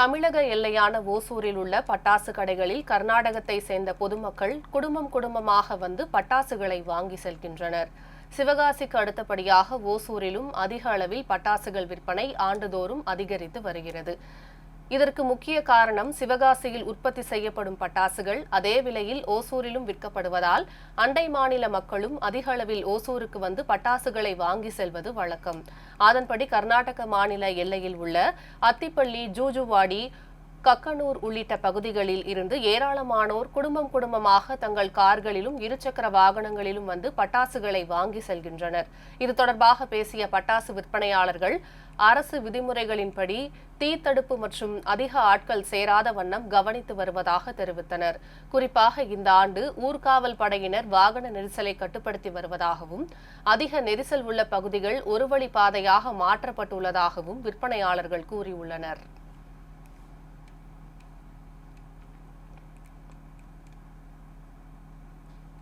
தமிழக எல்லையான ஓசூரில் உள்ள பட்டாசு கடைகளில் கர்நாடகத்தை சேர்ந்த பொதுமக்கள் குடும்பம் குடும்பமாக வந்து பட்டாசுகளை வாங்கி செல்கின்றனர். சிவகாசிக்கு அடுத்தபடியாக ஓசூரிலும் அதிக அளவில் பட்டாசுகள் விற்பனை ஆண்டுதோறும் அதிகரித்து வருகிறது. இதற்கு முக்கிய காரணம் சிவகாசியில் உற்பத்தி செய்யப்படும் பட்டாசுகள். அதே விலையில் ஓசூரிலும் விற்கப்படுவதால் அண்டை மாநில மக்களும் அதிக அளவில் ஓசூருக்கு வந்து பட்டாசுகளை வாங்கி செல்வது வழக்கம். அதன்படி கர்நாடக மாநில எல்லையில் உள்ள அத்திப்பள்ளி ஜூஜுவாடி கக்கனூர் உள்ளிட்ட பகுதிகளில் இருந்து ஏராளமானோர் குடும்பம் குடும்பமாக தங்கள் கார்களிலும் இருசக்கர வாகனங்களிலும் வந்து பட்டாசுகளை வாங்கி செல்கின்றனர். இது தொடர்பாக பேசிய பட்டாசு விற்பனையாளர்கள் அரசு விதிமுறைகளின்படி தீத்தடுப்பு மற்றும் அதிக ஆட்கள் சேராத வண்ணம் கவனித்து வருவதாக தெரிவித்தனர். குறிப்பாக இந்த ஆண்டு ஊர்காவல் படையினர் வாகன நெரிசலை கட்டுப்படுத்தி வருவதாகவும் அதிக நெரிசல் உள்ள பகுதிகள் ஒரு வழி பாதையாக மாற்றப்பட்டுள்ளதாகவும் விற்பனையாளர்கள் கூறியுள்ளனர்.